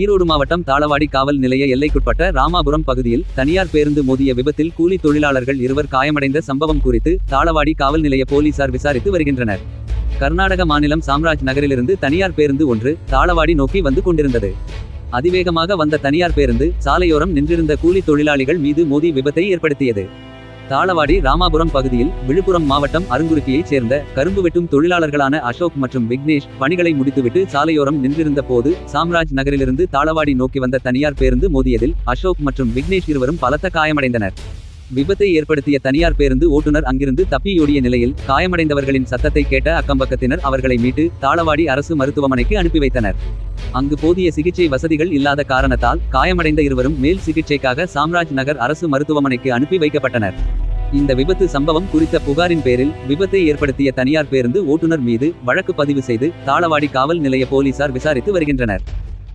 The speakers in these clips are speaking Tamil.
ஈரோடு மாவட்டம் தாளவாடி காவல் நிலைய எல்லைக்குட்பட்ட ராமாபுரம் பகுதியில் தனியார் பேருந்து மோதிய விபத்தில் கூலி தொழிலாளர்கள் இருவர் காயமடைந்த சம்பவம் குறித்து தாளவாடி காவல் நிலைய போலீசார் விசாரித்து வருகின்றனர். கர்நாடக மாநிலம் சாம்ராஜ் நகரிலிருந்து தனியார் பேருந்து ஒன்று தாளவாடி நோக்கி வந்து கொண்டிருந்தது. அதிவேகமாக வந்த தனியார் பேருந்து சாலையோரம் நின்றிருந்த கூலி தொழிலாளிகள் மீது மோதி விபத்தை ஏற்படுத்தியது. தாளவாடி ராமாபுரம் பகுதியில் விழுப்புரம் மாவட்டம் அருங்குருக்கியைச் சேர்ந்த கரும்பு வெட்டும் தொழிலாளர்களான அசோக் மற்றும் விக்னேஷ் பணிகளை முடித்துவிட்டு சாலையோரம் நின்றிருந்த போது சாம்ராஜ் நகரிலிருந்து தாளவாடி நோக்கி வந்த தனியார் பேருந்து மோதியதில் அசோக் மற்றும் விக்னேஷ் இருவரும் பலத்த காயமடைந்தனர். விபத்தை ஏற்படுத்திய தனியார் பேருந்து ஓட்டுநர் அங்கிருந்து தப்பியோடிய நிலையில் காயமடைந்தவர்களின் சத்தத்தை கேட்ட அக்கம்பக்கத்தினர் அவர்களை மீட்டு தாளவாடி அரசு மருத்துவமனைக்கு அனுப்பி வைத்தனர். அங்கு போதிய சிகிச்சை வசதிகள் இல்லாத காரணத்தால் காயமடைந்த இருவரும் மேல் சிகிச்சைக்காக சாம்ராஜ் நகர் அரசு மருத்துவமனைக்கு அனுப்பி வைக்கப்பட்டனர். இந்த விபத்து சம்பவம் குறித்த புகாரின் பேரில் விபத்தை ஏற்படுத்திய தனியார் பேருந்து ஓட்டுநர் மீது வழக்கு பதிவு செய்து தாளவாடி காவல் நிலைய போலீசார் விசாரித்து வருகின்றனர்.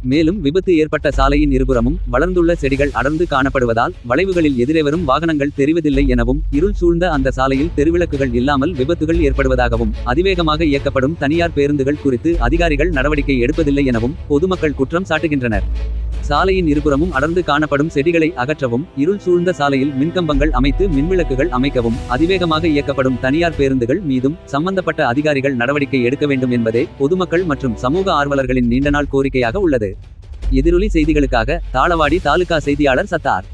மேலும் விபத்து ஏற்பட்ட சாலையின் இருபுறமும் வளர்ந்துள்ள செடிகள் அடர்ந்து காணப்படுவதால் வளைவுகளில் எதிரே வரும் வாகனங்கள் தெரிவதில்லை எனவும் இருள் சூழ்ந்த அந்த சாலையில் தெருவிளக்குகள் இல்லாமல் விபத்துகள் ஏற்படுவதாகவும் அதிவேகமாக இயக்கப்படும் தனியார் பேருந்துகள் குறித்து அதிகாரிகள் நடவடிக்கை எடுப்பதில்லை எனவும் பொதுமக்கள் குற்றம் சாட்டுகின்றனர். சாலையின் இருபுறமும் அடர்ந்து காணப்படும் செடிகளை அகற்றவும் இருள் சூழ்ந்த சாலையில் மின்கம்பங்கள் அமைத்து மின்விளக்குகள் அமைக்கவும் அதிவேகமாக இயக்கப்படும் தனியார் பேருந்துகள் மீதும் சம்பந்தப்பட்ட அதிகாரிகள் நடவடிக்கை எடுக்க வேண்டும் என்பதே பொதுமக்கள் மற்றும் சமூக ஆர்வலர்களின் நீண்டநாள் கோரிக்கையாக உள்ளது. எதிரொலி செய்திகளுக்காக தாளவாடி தாலுகா செய்தியாளர் சத்தார்.